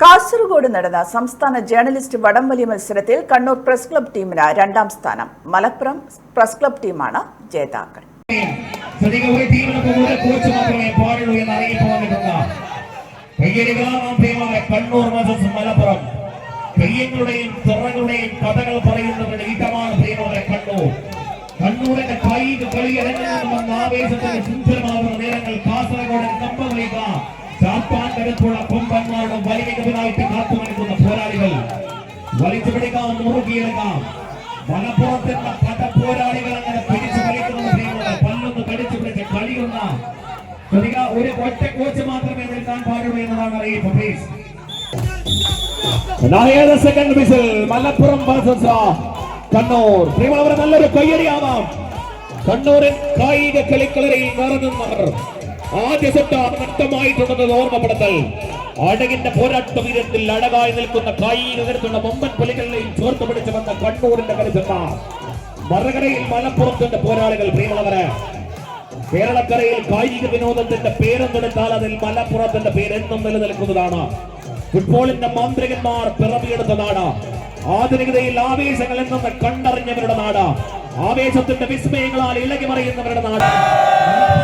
കാസർഗോഡ് നടന്ന സംസ്ഥാന ജേർണലിസ്റ്റ് വടംവലി മത്സരത്തിൽ കണ്ണൂർ പ്രസ് ക്ലബ് ടീമിന് രണ്ടാം സ്ഥാനം. മലപ്പുറം പ്രസ് ക്ലബ് ടീമാണ് ജേതാക്കൾ. കണ്ണൂർ കണ്ണൂരിന്റെ കളി ഇറങ്ങുന്ന ആവേശത്തിന്റെ സുന്ദരമാകുന്ന നേരങ്ങൾ കാസർഗോഡ് കമ്പകളിക ചാപ്പാൻ കരുത്തുള്ള കൊമ്പന്മാരുടെ വലിമികവിനായിട്ട് കാത്തു നിൽക്കുന്ന പോരാളികൾ. വലിച്ചു പിടിക്കാം മുറുകിയെടുക്കാം മലപ്പുറത്തിന്റെ പല പോരാളികൾ അങ്ങനെ പിടിച്ചു പ്രിയമുള്ള പല്ലൊന്ന് കടിച്ചു പിടിച്ച് കളിയുന്ന. ശ്രദ്ധിക്കുക, ഒരു ഒറ്റ കോച്ച് മാത്രമേ നിൽക്കാൻ പാടുള്ളൂ എന്നതാണ് അറിയിപ്പ്. പ്ലീസ് സെക്കൻഡ് മിസിൽ മലപ്പുറം കണ്ണൂർ. പ്രിയമുള്ളവരെ നല്ലൊരു കയ്യടിയാവാം. കണ്ണൂരിൽ കായിക കളിക്കളരിൽ നിറഞ്ഞുന്നവർ ആദ്യ സെറ്റ് നഷ്ടമായിട്ടുള്ളത് ഓർമ്മപ്പെടുത്തൽ. അടകിന്റെ പോരാട്ട വീരത്തിൽ അടകായി നിൽക്കുന്ന കായിക കരുത്തുള്ള മൊമ്പൻ പുലികളിൽ ചേർത്ത് പിടിച്ചു വന്ന കണ്ണൂരിന്റെ കരുത്തുന്ന മറകരയിൽ മലപ്പുറത്തിന്റെ പോരാളികൾ പ്രിയമുള്ളവരെ. കേരളക്കരയിൽ കായിക വിനോദത്തിന്റെ പേരെന്നെടുത്താൽ അതിൽ മലപ്പുറത്തിന്റെ പേരെന്നും നിലനിൽക്കുന്നതാണ്. ഫുട്ബോളിന്റെ മാന്ത്രികന്മാർ പിറവിയെടുത്ത നാട്. ആധുനികതയിൽ ആവേശങ്ങൾ എന്നൊന്ന് കണ്ടറിഞ്ഞവരുടെ നാട്. ആവേശത്തിന്റെ വിസ്മയങ്ങളാൽ ഇളകി മറിയുന്നവരുടെ നാട്.